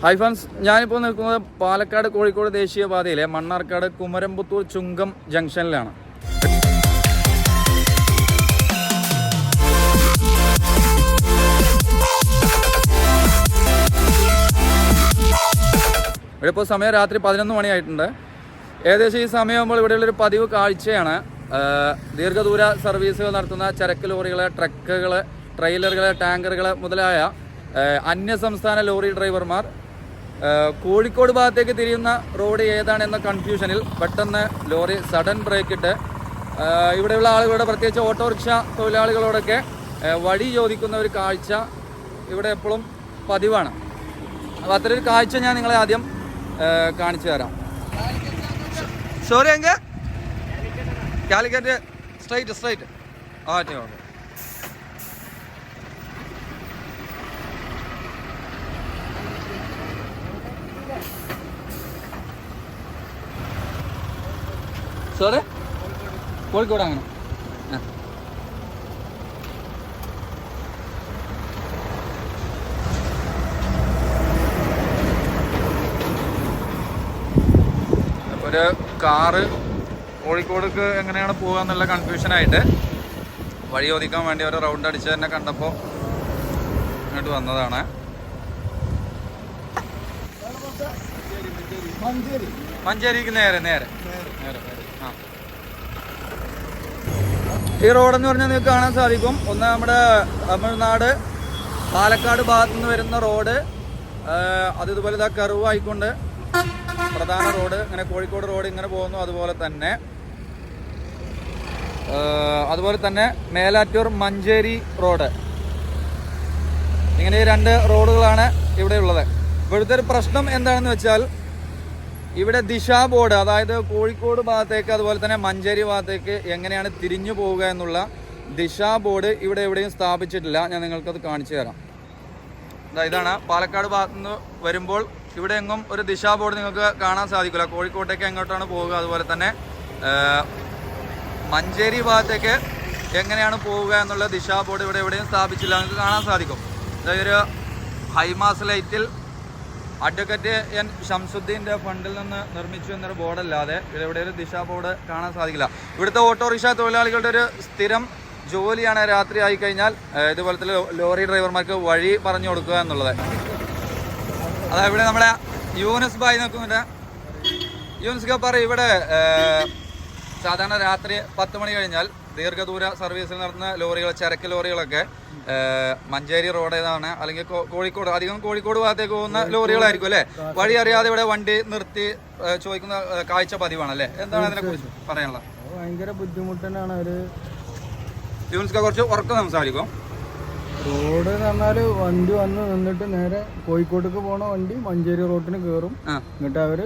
Hi friends ഞാനിപ്പോൾ നിൽക്കുന്നത് പാലക്കാട് കോഴിക്കോട് ദേശീയപാതയിലെ മണ്ണാർക്കാട് കുമരമ്പത്തൂർ ചുങ്കം ജംഗ്ഷനിലാണ്. ഇവിടെ ഇപ്പോൾ സമയം രാത്രി പതിനൊന്ന് മണിയായിട്ടുണ്ട്. ഏകദേശം ഈ സമയമാകുമ്പോൾ ഇവിടെയുള്ളൊരു പതിവ് കാഴ്ചയാണ്. ദീർഘദൂര സർവീസുകൾ നടത്തുന്ന ചരക്ക് ലോറികൾ ട്രക്കുകൾ ട്രെയിലറുകൾ ടാങ്കറുകൾ മുതലായ അന്യസംസ്ഥാന ലോറി ഡ്രൈവർമാർ കോഴിക്കോട് ഭാഗത്തേക്ക് തിരിയുന്ന റോഡ് ഏതാണെന്ന കൺഫ്യൂഷനിൽ പെട്ടെന്ന് ലോറി സഡൻ ബ്രേക്ക് ഇട്ട് ഇവിടെയുള്ള ആളുകളുടെ പ്രത്യേകിച്ച് ഓട്ടോറിക്ഷ തൊഴിലാളികളോടൊക്കെ വഴി ചോദിക്കുന്ന ഒരു കാഴ്ച ഇവിടെ എപ്പോഴും പതിവാണ്. അപ്പോൾ അത്തരം ഒരു കാഴ്ച ഞാൻ നിങ്ങളെ ആദ്യം കാണിച്ചു തരാം. സോറി എങ്ക? കാലിക്കറ്റ് സ്ട്രൈറ്റ് സ്ട്രൈറ്റ് ആ ഓക്കെ. സോറി? കോഴിക്കോട് അങ്ങനെ. ഒരു കാറ് കോഴിക്കോടേക്ക് എങ്ങനെയാണ് പോകുക എന്നുള്ള കൺഫ്യൂഷനായിട്ട് വഴി ചോദിക്കാൻ വേണ്ടി ഒരു റൗണ്ട് അടിച്ച് തന്നെ കണ്ടപ്പോൾ ഇങ്ങോട്ട് വന്നതാണ്. മഞ്ചേരിക്ക് നേരെ നേരെ നേരെ ആ ഈ റോഡെന്ന് പറഞ്ഞാൽ നിങ്ങൾക്ക് കാണാൻ സാധിക്കും. ഒന്ന് നമ്മുടെ തമിഴ്നാട് പാലക്കാട് ഭാഗത്തു നിന്ന് വരുന്ന റോഡ് അത് ഇതുപോലെ ഇതാ കറുവായിക്കൊണ്ട് പ്രധാന റോഡ് ഇങ്ങനെ കോഴിക്കോട് റോഡ് ഇങ്ങനെ പോകുന്നു. അതുപോലെ തന്നെ അതുപോലെ തന്നെ മേലാറ്റൂർ മഞ്ചേരി റോഡ് ഇങ്ങനെ രണ്ട് റോഡുകളാണ് ഇവിടെ ഉള്ളത്. ഇവിടുത്തെ ഒരു പ്രശ്നം എന്താണെന്ന് വെച്ചാൽ ഇവിടെ ദിശാ ബോർഡ് അതായത് കോഴിക്കോട് ഭാഗത്തേക്ക് അതുപോലെ തന്നെ മഞ്ചേരി ഭാഗത്തേക്ക് എങ്ങനെയാണ് തിരിഞ്ഞു പോവുക എന്നുള്ള ദിശാ ബോർഡ് ഇവിടെ എവിടെയും സ്ഥാപിച്ചിട്ടില്ല. ഞാൻ നിങ്ങൾക്കത് കാണിച്ചു തരാം. ഇതാണ് പാലക്കാട് ഭാഗത്തു നിന്ന് വരുമ്പോൾ ഇവിടെ എങ്ങും ഒരു ദിശാ ബോർഡ് നിങ്ങൾക്ക് കാണാൻ സാധിക്കില്ല. കോഴിക്കോട്ടേക്ക് എങ്ങോട്ടാണ് പോവുക? അതുപോലെ തന്നെ മഞ്ചേരി ഭാഗത്തേക്ക് എങ്ങനെയാണ് പോവുക എന്നുള്ള ദിശാ ബോർഡ് ഇവിടെ എവിടെയും സ്ഥാപിച്ചില്ല. നിങ്ങൾക്ക് കാണാൻ സാധിക്കും. അതായത് ഹൈമാസ് ലൈറ്റിൽ അഡ്വക്കറ്റ് എൻ ഷംസുദ്ദീന്റെ ഫണ്ടിൽ നിന്ന് നിർമ്മിച്ചു എന്നൊരു ബോർഡല്ലാതെ ഇവിടെ ഒരു ദിശാ ബോർഡ് കാണാൻ സാധിക്കില്ല. ഇവിടുത്തെ ഓട്ടോറിക്ഷ തൊഴിലാളികളുടെ ഒരു സ്ഥിരം ജോലിയാണ് രാത്രി ആയിക്കഴിഞ്ഞാൽ ഇതുപോലത്തെ ലോറി ഡ്രൈവർമാർക്ക് വഴി പറഞ്ഞു കൊടുക്കുക എന്നുള്ളത്. അതാ ഇവിടെ നമ്മുടെ യൂനസ് ബായി നോക്കുന്നുണ്ട്. യൂനസ് ഗപ്പാറ ഇവിടെ സാധാരണ രാത്രി പത്ത് മണി കഴിഞ്ഞാൽ ദീർഘദൂര സർവീസിൽ നടത്തുന്ന ലോറികൾ ചരക്ക് ലോറികളൊക്കെ മഞ്ചേരി റോഡ് ഏതാണ് അല്ലെങ്കിൽ കോഴിക്കോട് അധികം കോഴിക്കോട് ഭാഗത്തേക്ക് പോകുന്ന ലോറികളായിരിക്കും അല്ലേ? വഴി അറിയാതെ ഇവിടെ വണ്ടി നിർത്തി ചോദിക്കുന്ന കാഴ്ച പതിവാണ് അല്ലെ? എന്താണ് അതിനെ കുറിച്ച് പറയാനുള്ളത്? ഭയങ്കര കുറച്ച് ഉറക്കം സംസാരിക്കും. റോഡ് എന്ന് പറഞ്ഞാൽ വണ്ടി വന്ന് നിന്നിട്ട് നേരെ കോഴിക്കോട്ടേക്ക് പോണ വണ്ടി മഞ്ചേരി റോഡിന് കയറും ആ. എന്നിട്ട് അവർ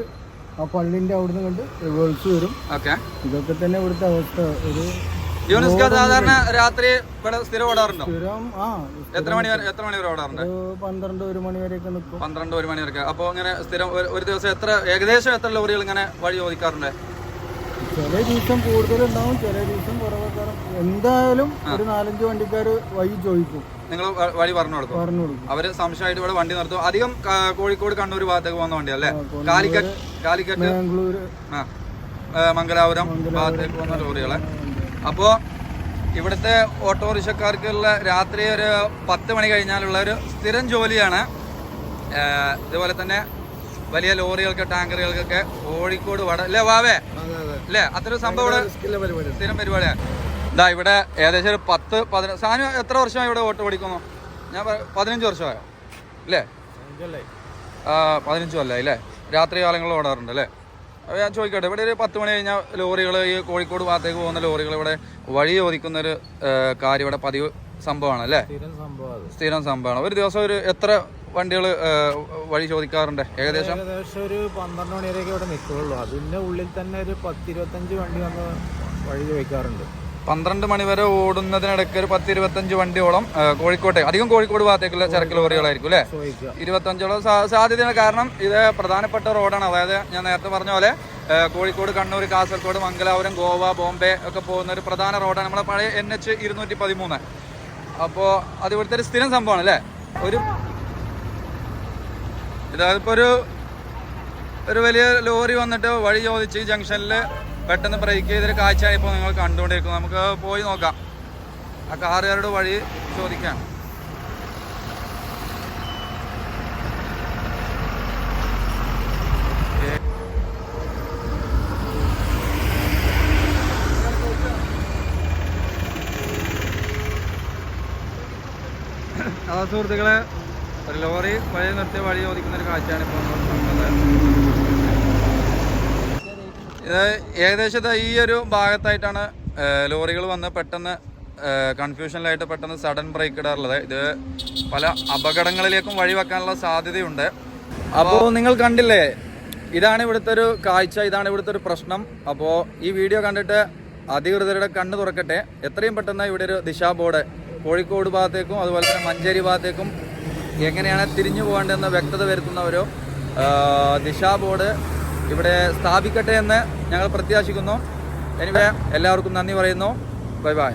ആ പള്ളിന്റെ അവിടുന്ന് കണ്ട് റിവേഴ്സ് വരും. ഇതൊക്കെ തന്നെ ഇവിടുത്തെ അവസ്ഥ. ഒരു യൂനിസ്ക സാധാരണ രാത്രി ഇവിടെ സ്ഥിരം ഓടാറുണ്ടോ? സ്ഥിരം ആ എത്ര മണി വരെ എത്ര മണി വരെ ഓടാറുണ്ട്? ഒരു പന്ത്രണ്ട് ഒരു മണി വരെയൊക്കെ നിൽക്കും പന്ത്രണ്ട് ഒരു മണി വരെ അപ്പോൾ ഇങ്ങനെ സ്ഥിരം ഒരു- ഒരു ദിവസം എത്ര ഏകദേശം എത്ര ലോറികൾ ഇങ്ങനെ വഴി ചോദിക്കാറുണ്ട് ചില ദിവസം കൂടുതലുണ്ടാവും ചില ദിവസം കുറവൊക്കെ എന്തായാലും ഒരു നാലഞ്ച് വണ്ടിക്കാർ വഴി ചോദിക്കും. നിങ്ങൾ വഴി പറഞ്ഞു കൊടുക്കും? പറഞ്ഞു കൊടുക്കും. അവർ സംശയമായിട്ട് ഇവിടെ വണ്ടി നിർത്തും. അധികം ക- കോഴിക്കോട് കണ്ണൂർ ഭാഗത്തേക്ക് പോകുന്ന വണ്ടി അല്ലേ? കാലിക്കറ്റ് കാലിക്കറ്റ് ബാംഗ്ലൂര് ആ. ഏ, മംഗലാപുരം ഭാഗത്തേക്ക് പോകുന്ന ലോറികളെ. അപ്പോൾ ഇവിടുത്തെ ഓട്ടോറിക്ഷക്കാർക്കുള്ള രാത്രി ഒരു പത്ത് മണി കഴിഞ്ഞാലുള്ള ഒരു സ്ഥിരം ജോലിയാണ്. ഇതുപോലെ തന്നെ വലിയ ലോറികൾക്ക് ടാങ്കറുകൾക്കൊക്കെ കോഴിക്കോട് വട അല്ലേ വാവേ? അല്ലേ അത്ര സംഭവം ഇവിടെ സ്ഥിരം പരിപാടിയാണ്. ഇതാ ഇവിടെ ഏകദേശം ഒരു പത്ത് പതിനഞ്ച് സാനു എത്ര വർഷമായി ഇവിടെ ഓട്ടോ ഓടിക്കുന്നു? ഞാൻ പതിനഞ്ച് വർഷമായോ? അല്ലേ? പതിനഞ്ച് അല്ലേ? രാത്രി കാലങ്ങളിൽ ഓടാറുണ്ട് അല്ലേ? അപ്പോൾ ഞാൻ ചോദിക്കട്ടെ ഇവിടെ ഒരു പത്ത് മണി കഴിഞ്ഞാൽ ലോറികൾ ഈ കോഴിക്കോട് ഭാഗത്തേക്ക് പോകുന്ന ലോറികൾ ഇവിടെ വഴി ചോദിക്കുന്ന ഒരു കാര്യം ഇവിടെ പതിവ് സംഭവമാണ് അല്ലേ? സ്ഥിരം സംഭവം സ്ഥിരം സംഭവമാണ്. ഒരു ദിവസം ഒരു എത്ര വണ്ടികൾ വഴി ചോദിക്കാറുണ്ട്? ഏകദേശം? ഏകദേശം ഒരു പന്ത്രണ്ട് മണി വരെയൊക്കെ ഇവിടെ നിൽക്കുള്ളൂ. അതിന്റെ ഉള്ളിൽ തന്നെ ഒരു പത്തിരുപത്തഞ്ച് വണ്ടി വന്ന് വഴി ചോദിക്കാറുണ്ട്. പന്ത്രണ്ട് മണിവരെ ഓടുന്നതിനിടയ്ക്ക് ഒരു പത്ത് ഇരുപത്തഞ്ച് വണ്ടിയോളം കോഴിക്കോട്ടെ അധികം കോഴിക്കോട് ഭാഗത്തേക്കുള്ള ചരക്ക് ലോറികളായിരിക്കും അല്ലേ? ഇരുപത്തഞ്ചോളം സാധ്യതയാണ്. കാരണം ഇത് പ്രധാനപ്പെട്ട റോഡാണ്. അതായത് ഞാൻ നേരത്തെ പറഞ്ഞ പോലെ കോഴിക്കോട് കണ്ണൂർ കാസർഗോഡ് മംഗലാപുരം ഗോവ ബോംബെ ഒക്കെ പോകുന്ന ഒരു പ്രധാന റോഡാണ്. നമ്മളെ പഴയ എൻ എച്ച് ഇരുന്നൂറ്റി പതിമൂന്ന് അപ്പോൾ അത് ഇവിടുത്തെ ഒരു സ്ഥിരം സംഭവമാണ് അല്ലേ? ഒരു ഇതായപ്പോൾ ഒരു ഒരു വലിയ ലോറി വന്നിട്ട് വഴി ചോദിച്ച് ജംഗ്ഷനിൽ പെട്ടെന്ന് ബ്രേക്ക് ചെയ്തൊരു കാഴ്ചയാണ് ഇപ്പോൾ നിങ്ങൾ കണ്ടുകൊണ്ടിരിക്കുന്നത്. നമുക്ക് പോയി നോക്കാം. ആ കാറുകാരുടെ വഴി ചോദിക്കാം. സുഹൃത്തുക്കളെ ഒരു ലോറി വഴി നിർത്തി വഴി ചോദിക്കുന്ന ഒരു കാഴ്ചയാണ് ഇപ്പോൾ നമ്മൾ കാണുന്നത് ഇത് ഏകദേശം ഈ ഒരു ഭാഗത്തായിട്ടാണ് ലോറികൾ വന്ന് പെട്ടെന്ന് കൺഫ്യൂഷനിലായിട്ട് പെട്ടെന്ന് സഡൻ ബ്രേക്ക് ഇടാറുള്ളത്. ഇത് പല അപകടങ്ങളിലേക്കും വഴിവെക്കാനുള്ള സാധ്യതയുണ്ട്. അപ്പോൾ നിങ്ങൾ കണ്ടില്ലേ ഇതാണ് ഇവിടുത്തെ ഒരു കാഴ്ച ഇതാണ് ഇവിടുത്തെ ഒരു പ്രശ്നം. അപ്പോൾ ഈ വീഡിയോ കണ്ടിട്ട് അധികൃതരുടെ കണ്ണ് തുറക്കട്ടെ. എത്രയും പെട്ടെന്ന് ഇവിടെ ഒരു ദിശാ ബോർഡ് കോഴിക്കോട് ഭാഗത്തേക്കും അതുപോലെ തന്നെ മഞ്ചേരി ഭാഗത്തേക്കും എങ്ങനെയാണ് തിരിഞ്ഞു പോകേണ്ടതെന്ന് വ്യക്തത വരുത്തുന്ന ഒരു ദിശാ ബോർഡ് ഇവിടെ സ്ഥാപിക്കട്ടെ എന്ന് ഞങ്ങൾ പ്രത്യാശിക്കുന്നു. എനിവേ എല്ലാവർക്കും നന്ദി പറയുന്നു. Bye bye